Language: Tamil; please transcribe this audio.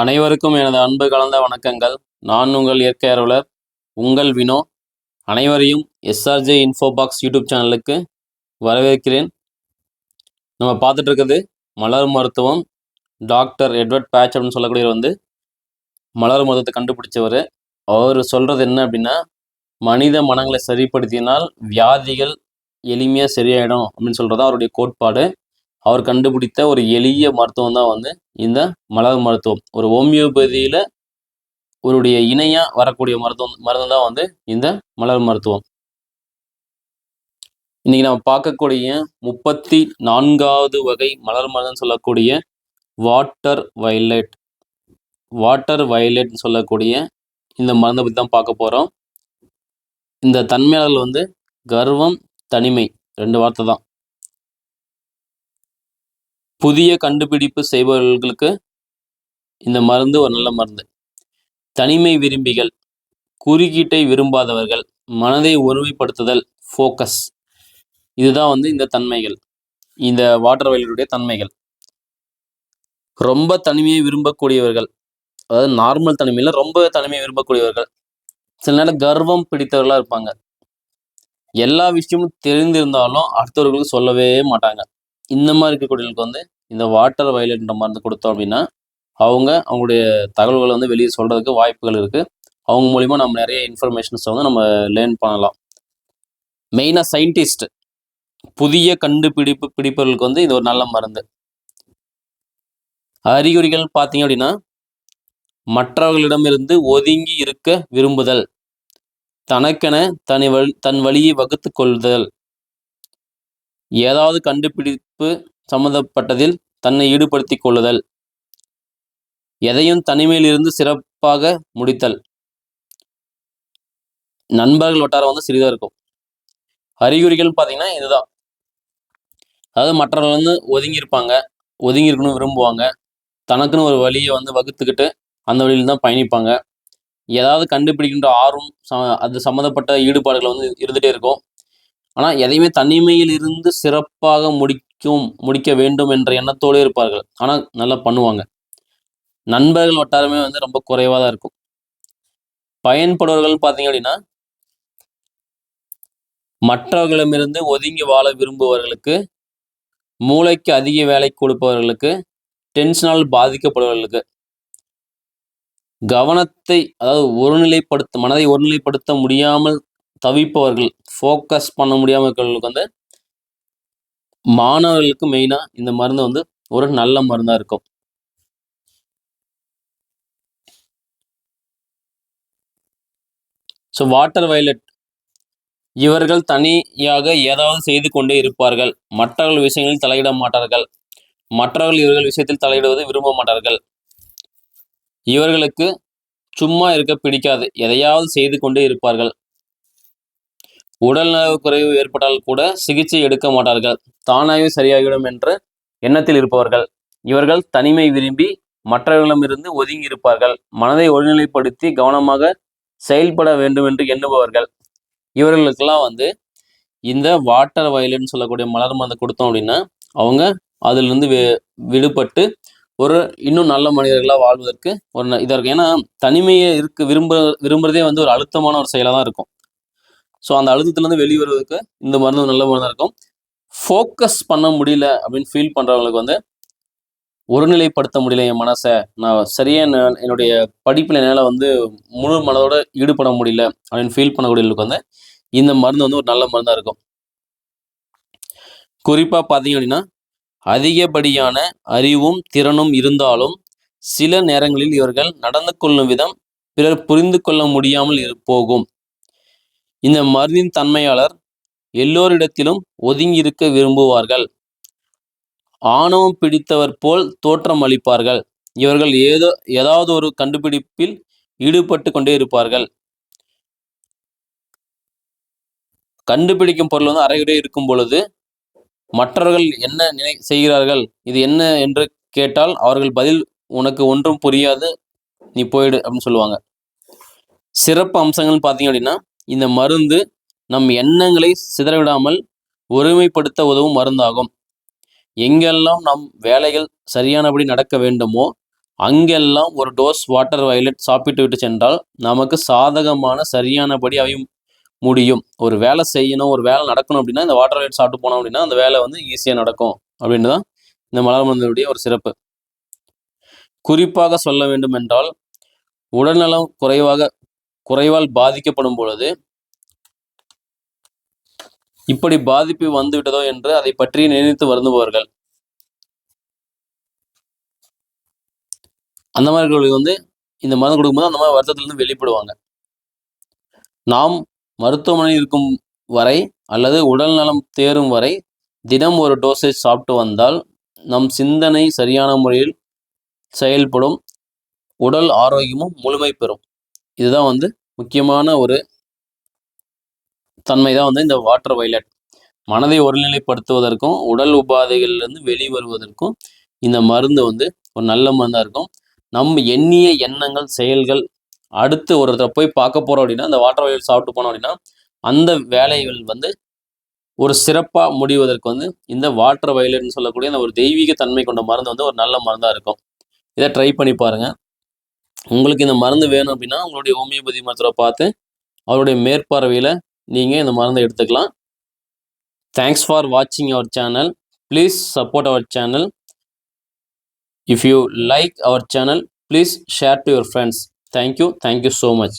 அனைவருக்கும் எனது அன்பு கலந்த வணக்கங்கள். நான் உங்கள் இயற்கை அருளர் உங்கள் வினோ. அனைவரையும் எஸ்ஆர்ஜே இன்ஃபோ பாக்ஸ் யூடியூப் சேனலுக்கு வரவேற்கிறேன். நம்ம பார்த்துட்டு இருக்குது மலர் மருத்துவம் டாக்டர் எட்வர்ட் பேட்ச் அப்படின்னு சொல்லக்கூடியவர் வந்து மலர் மருத்துவத்தை கண்டுபிடிச்சவர். அவர் சொல்கிறது என்ன அப்படின்னா மனித மனங்களை சரிப்படுத்தினால் வியாதிகள் எளிமையாக சரியாயிடும் அப்படின்னு சொல்கிறது அவருடைய கோட்பாடு. அவர் கண்டுபிடித்த ஒரு எளிய மருத்துவம் தான் வந்து இந்த மலர் மருத்துவம். ஒரு ஹோமியோபதியில் ஒருடைய இணையாக வரக்கூடிய மருத்துவம் மருந்து தான் வந்து இந்த மலர் மருத்துவம். இன்னைக்கு நம்ம பார்க்கக்கூடிய முப்பத்தி நான்காவது வகை மலர் மருந்துன்னு சொல்லக்கூடிய வாட்டர் வயலட் வாட்டர் வயலட்னு சொல்லக்கூடிய இந்த மருந்தை பற்றி தான் பார்க்க போகிறோம் இந்த தன்மையாளர்கள் வந்து கர்வம் தனிமை ரெண்டு வார்த்தை தான். புதிய கண்டுபிடிப்பு செய்பவர்களுக்கு இந்த மருந்து ஒரு நல்ல மருந்து. தனிமை விரும்பிகள் குறுக்கீட்டை விரும்பாதவர்கள் மனதை ஒருமைப்படுத்துதல் ஃபோக்கஸ் இதுதான் வந்து இந்த தன்மைகள். இந்த வாட்டர் வயலுடைய தன்மைகள். ரொம்ப தனிமையை விரும்பக்கூடியவர்கள் அதாவது நார்மல் தனிமையில் ரொம்ப தனிமையை விரும்பக்கூடியவர்கள் சில நேரம் கர்வம் பிடித்தவர்களாக இருப்பாங்க. எல்லா விஷயமும் தெரிந்திருந்தாலும் அடுத்தவர்களுக்கு சொல்லவே மாட்டாங்க. இந்த மாதிரி இருக்கக்கூடியவங்களுக்கு வந்து இந்த வாட்டர் வயலட்ன்ற மருந்து கொடுத்தோம் அப்படின்னா அவங்க அவங்களுடைய தகவல்களை வந்து வெளியே சொல்கிறதுக்கு வாய்ப்புகள் இருக்குது அவங்க மூலிமா நம்ம நிறைய இன்ஃபர்மேஷன்ஸை வந்து நம்ம லேர்ன் பண்ணலாம். மெயினாக சயின்டிஸ்ட் புதிய கண்டுபிடிப்பு பிடிப்பவர்களுக்கு வந்து இது ஒரு நல்ல மருந்து. அறிகுறிகள் பார்த்தீங்க அப்படின்னா மற்றவர்களிடமிருந்து ஒதுங்கி இருக்க விரும்புதல் தனக்கென தனி வழி தன் வழியை வகுத்து கொள்ளுதல் ஏதாவது கண்டுபிடிப்பு சம்பந்தப்பட்டதில் தன்னை ஈடுபடுத்தி கொள்ளுதல். எதையும் தனிமையிலிருந்து சிறப்பாக முடித்தல். நண்பர்கள் வட்டாரம் வந்து சிறிதாக இருக்கும். அறிகுறிகள் பார்த்தீங்கன்னா இதுதான். அதாவது மற்றவர்கள் வந்து ஒதுங்கி இருப்பாங்க ஒதுங்கி இருக்கணும் விரும்புவாங்க. தனக்குன்னு ஒரு வழியை வந்து வகுத்துக்கிட்டு அந்த வழியில் தான் பயணிப்பாங்க. ஏதாவது கண்டுபிடிக்கின்ற ஆர்வம் அது சம்மந்தப்பட்ட ஈடுபாடுகள் வந்து இருந்துகிட்டே இருக்கும். ஆனால் எதையுமே தனிமையில் இருந்து சிறப்பாக முடிக்கும் முடிக்க வேண்டும் என்ற எண்ணத்தோடு இருப்பார்கள். ஆனால் நல்லா பண்ணுவாங்க. நண்பர்கள் வட்டாரமே வந்து ரொம்ப குறைவாக தான் இருக்கும். பயன்படுவர்கள் பார்த்தீங்க அப்படின்னா மற்றவர்களிடமிருந்து ஒதுங்கி வாழ விரும்புபவர்களுக்கு மூளைக்கு அதிக வேலை கொடுப்பவர்களுக்கு டென்ஷனால் பாதிக்கப்படுபவர்களுக்கு கவனத்தை அதாவது ஒருநிலைப்படுத்த மனதை ஒருநிலைப்படுத்த முடியாமல் தவிப்பவர்கள் ஃபோக்கஸ் பண்ண முடியாமல் வந்து மாணவர்களுக்கு மெயினாக இந்த மருந்து வந்து ஒரு நல்ல மருந்தாக இருக்கும். ஸோ வாட்டர் வயலட் இவர்கள் தனியாக ஏதாவது செய்து கொண்டே இருப்பார்கள். மற்றவர்கள் விஷயங்களில் தலையிட மாட்டார்கள். மற்றவர்கள் இவர்கள் விஷயத்தில் தலையிடுவது விரும்ப மாட்டார்கள். இவர்களுக்கு சும்மா இருக்க பிடிக்காது. எதையாவது செய்து கொண்டே இருப்பார்கள். உடல்நல குறைவு ஏற்பட்டால் கூட சிகிச்சை எடுக்க மாட்டார்கள். தானாகவே சரியாகிவிடும் என்ற எண்ணத்தில் இருப்பவர்கள். இவர்கள் தனிமை விரும்பி மற்றவர்களிடமிருந்து ஒதுங்கி இருப்பார்கள் மனதை ஒருநிலைப்படுத்தி கவனமாக செயல்பட வேண்டும் என்று எண்ணுபவர்கள். இவர்களுக்கெல்லாம் வந்து இந்த வாட்டர் வயலுன்னு சொல்லக்கூடிய மலர் மருந்து கொடுத்தோம் அப்படின்னா அவங்க அதிலிருந்து விடுபட்டு ஒரு இன்னும் நல்ல மனிதர்களாக வாழ்வதற்கு ஒரு இதாக இருக்கும் ஏன்னா தனிமையை இருக்கு விரும்ப விரும்புறதே வந்து ஒரு அழுத்தமான ஒரு செயலாக தான் இருக்கும். ஸோ அந்த அழுத்தத்துலேருந்து வெளியே வருவதற்கு இந்த மருந்து நல்ல மருந்தாக இருக்கும். ஃபோக்கஸ் பண்ண முடியல அப்படின்னு ஃபீல் பண்ணுறவங்களுக்கு வந்து ஒருநிலைப்படுத்த முடியல என் மனசை. நான் சரியாக என்னுடைய படிப்பில் என்னால் வந்து முழு மனதோட ஈடுபட முடியல அப்படின்னு ஃபீல் பண்ணக்கூடியவங்களுக்கு வந்து இந்த மருந்து வந்து ஒரு நல்ல மருந்தாக இருக்கும். குறிப்பாக பார்த்தீங்க அப்படின்னா அதிகப்படியான அறிவும் திறனும் இருந்தாலும் சில நேரங்களில் இவர்கள் நடந்து கொள்ளும் விதம் பிறர் புரிந்து கொள்ள முடியாமல் போகும். இந்த மருந்தின் தன்மையாளர் எல்லோரிடத்திலும் ஒதுங்கியிருக்க விரும்புவார்கள். ஆணவம் பிடித்தவர் போல் தோற்றம் அளிப்பார்கள். இவர்கள் ஏதோ ஏதாவது ஒரு கண்டுபிடிப்பில் ஈடுபட்டு கொண்டே இருப்பார்கள். கண்டுபிடிக்கும் பொருள் வந்து அறையுடைய இருக்கும் பொழுது மற்றவர்கள் என்ன நினை செய்கிறார்கள்? இது என்ன என்று கேட்டால் அவர்கள் பதில் உனக்கு ஒன்றும் புரியாது நீ போயிடு அப்படின்னு சொல்லுவாங்க. சிறப்பு அம்சங்கள்னு பார்த்தீங்க அப்படின்னா இந்த மருந்து நம் எண்ணங்களை சிதறவிடாமல் ஒருமைப்படுத்த உதவும் மருந்தாகும். எங்கெல்லாம் நம் வேலைகள் சரியானபடி நடக்க வேண்டுமோ அங்கெல்லாம் ஒரு டோஸ் வாட்டர் வயலட் சாப்பிட்டு விட்டு சென்றால் நமக்கு சாதகமான சரியானபடி அவை முடியும். ஒரு வேலை செய்யணும் ஒரு வேலை நடக்கணும் அப்படின்னா இந்த வாட்டர் வயலட் சாப்பிட்டு போனோம் அப்படின்னா அந்த வேலை வந்து ஈஸியாக நடக்கும் அப்படின்னு தான் இந்த மலர் மருந்துடைய ஒரு சிறப்பு. குறிப்பாக சொல்ல வேண்டும் என்றால் உடல்நலம் குறைவாக குறைவால் பாதிக்கப்படும் பொழுது இப்படி பாதிப்பு வந்துவிட்டதோ என்று அதை பற்றி நினைத்து வருந்துபவர்கள். அந்த மாதிரி வந்து இந்த மருந்து கொடுக்கும்போது அந்த மாதிரி வருத்தத்திலிருந்து வெளிப்படுவாங்க. நாம் மருத்துவமனையில் இருக்கும் வரை அல்லது உடல் நலம் தேரும் வரை தினம் ஒரு டோசேஜ் சாப்பிட்டு வந்தால் நம் சிந்தனை சரியான முறையில் செயல்படும் உடல் ஆரோக்கியமும் முழுமை பெறும். இதுதான் வந்து முக்கியமான ஒரு தன்மை தான் வந்து இந்த வாட்டர் வைலட் மனதை ஒருநிலைப்படுத்துவதற்கும் உடல் உபாதைகள்லேருந்து வெளிவருவதற்கும் இந்த மருந்து வந்து ஒரு நல்ல மருந்தாக இருக்கும். நம்ம எண்ணிய எண்ணங்கள் செயல்கள் அடுத்து ஒருத்தரை போய் பார்க்க போகிறோம் அப்படின்னா அந்த வாட்டர் வைலட் சாப்பிட்டு போனோம் அப்படின்னா அந்த வேலைகள் வந்து ஒரு சிறப்பாக முடிவதற்கு வந்து இந்த வாட்டர் வயலட்னு சொல்லக்கூடிய அந்த ஒரு தெய்வீக தன்மை கொண்ட மருந்து வந்து ஒரு நல்ல மருந்தாக இருக்கும். இதை ட்ரை பண்ணி பாருங்கள் உங்களுக்கு இந்த மருந்து வேணும் அப்படின்னா உங்களுடைய ஹோமியோபதி மருத்துவரை பார்த்து அவருடைய மேற்பார்வையில் நீங்கள் இந்த மருந்தை எடுத்துக்கலாம். தேங்க்ஸ் ஃபார் வாட்சிங் our channel please support our channel if you like our channel please share to your friends thank you thank you so much